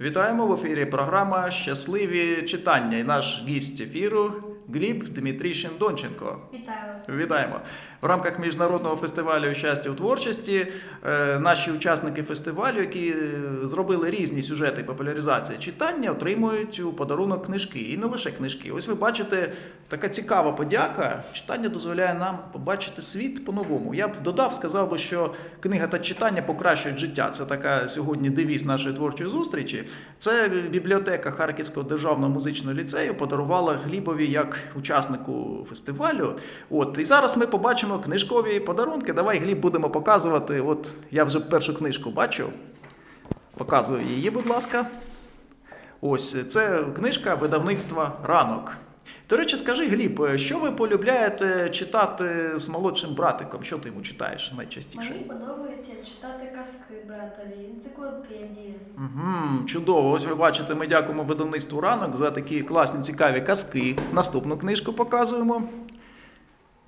Вітаємо в ефірі. Програма Щасливі читання. І наш гість ефіру Гліб Дмитрішин Донченко. Вітаю вас. Вітаємо в рамках міжнародного фестивалю щастя у творчості. е, Наші учасники фестивалю, які е, зробили різні сюжети популяризації читання, отримують у подарунок книжки. І не лише книжки. Ось ви бачите така цікава подяка. Читання дозволяє нам побачити світ по-новому. Я б додав, сказав би, що книга та читання покращують життя. Це така сьогодні девіз нашої творчої зустрічі. Це бібліотека Харківського державного музичного ліцею подарувала Глібові як учаснику фестивалю. От і зараз ми побачимо книжкові подарунки. Давай Гліб будемо показувати. От я вже першу книжку бачу. Показую її, будь ласка. Ось це книжка видавництва ранок. До речі, скажи, Гліб, що ви полюбляєте читати з молодшим братиком? Що ти йому читаєш найчастіше? Мені подобається читати казки братові, енциклопедії. Угу, чудово. Ось ви бачите, ми дякуємо видавництву ранок за такі класні цікаві казки. Наступну книжку показуємо.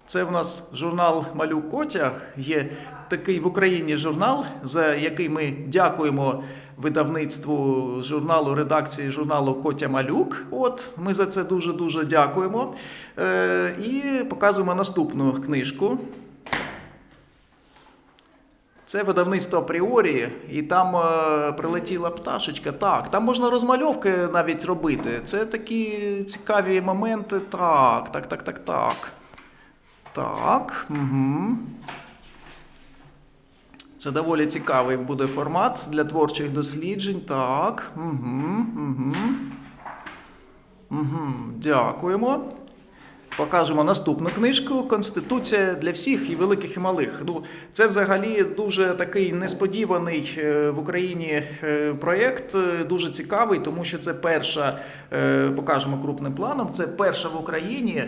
Це в нас журнал Малюк Котя. Є такий в Україні журнал, за який ми дякуємо видавництву журналу, редакції журналу Котя Малюк. От ми за це дуже дуже дякуємо. Е, і показуємо наступну книжку. Це видавництво апріорі, і там е, прилетіла пташечка. Так, там можна розмальовки навіть робити. Це такі цікаві моменти. Так, так, так, так, так. Так. Угу. Це доволі цікавий буде формат для творчих досліджень. Так. Угу, угу. Угу. Дякуємо. Покажемо наступну книжку Конституція для всіх і великих і малих. Ну, це взагалі дуже такий несподіваний е, в Україні е, проєкт, е, дуже цікавий, тому що це перша, покажемо крупним планом, це перша в Україні.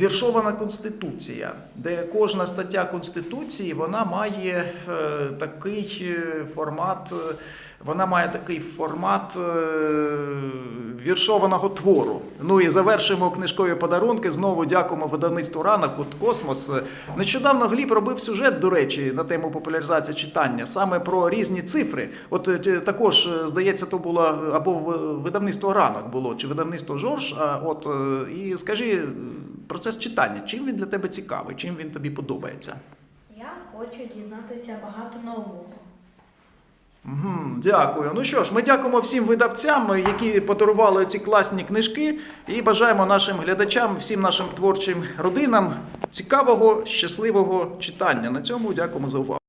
Віршована конституція, де кожна стаття конституції вона має е, такий е, формат, е, вона має такий формат віршованого твору. Ну і завершуємо книжкові подарунки. Знову дякуємо видавництву ранок «Кут Космос. Нещодавно Гліб робив сюжет, до речі, на тему популяризації читання, саме про різні цифри. От також здається, то було або видавництво ранок було, чи видавництво Жорж. А от і скажи процес читання, чим він для тебе цікавий, чим він тобі подобається? Я хочу дізнатися багато нового. Угу, Дякую. Ну що ж, ми дякуємо всім видавцям, які подарували ці класні книжки, і бажаємо нашим глядачам, всім нашим творчим родинам цікавого, щасливого читання. На цьому дякуємо за увагу.